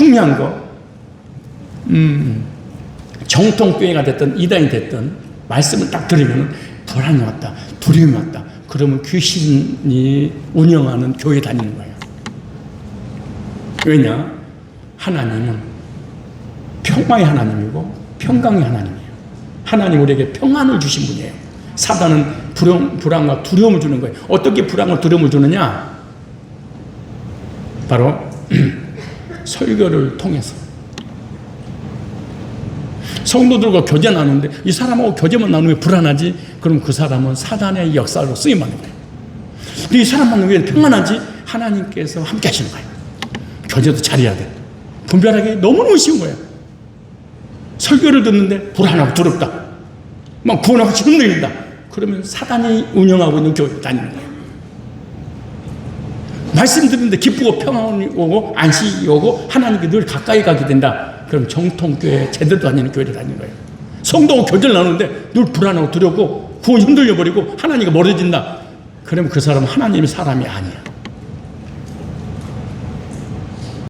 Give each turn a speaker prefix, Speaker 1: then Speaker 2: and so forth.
Speaker 1: 중요한 거, 음, 정통교회가 됐든 이단이 됐든 말씀을 딱 들으면 불안이 왔다, 두려움이 왔다. 그러면 귀신이 운영하는 교회 다니는 거예요. 왜냐? 하나님은 평화의 하나님이고 평강의 하나님이에요. 하나님 우리에게 평안을 주신 분이에요. 사단은 불안, 불안과 두려움을 주는 거예요. 어떻게 불안과 두려움을 주느냐? 바로 설교를 통해서 성도들과 교제 나누는데 이 사람하고 교제만 나누면 불안하지? 그럼 그 사람은 사단의 역사로 쓰임받는 거예요. 이 사람만 왜 평안하지? 하나님께서 함께 하시는 거예요. 교제도 잘해야 돼. 분별하기 너무너무 쉬운 거예요. 설교를 듣는데 불안하고 두렵다. 막 구원하고 힘들다. 그러면 사단이 운영하고 있는 교회 다니는 거예요. 말씀 듣는데 기쁘고 평안이 오고 안식이 오고 하나님께 늘 가까이 가게 된다. 그럼 정통교회 제대로 다니는 교회를 다니는 거예요. 성도하고 교제를 나누는데 늘 불안하고 두렵고 구원 흔들려 버리고 하나님과 멀어진다. 그러면 그 사람은 하나님의 사람이 아니야.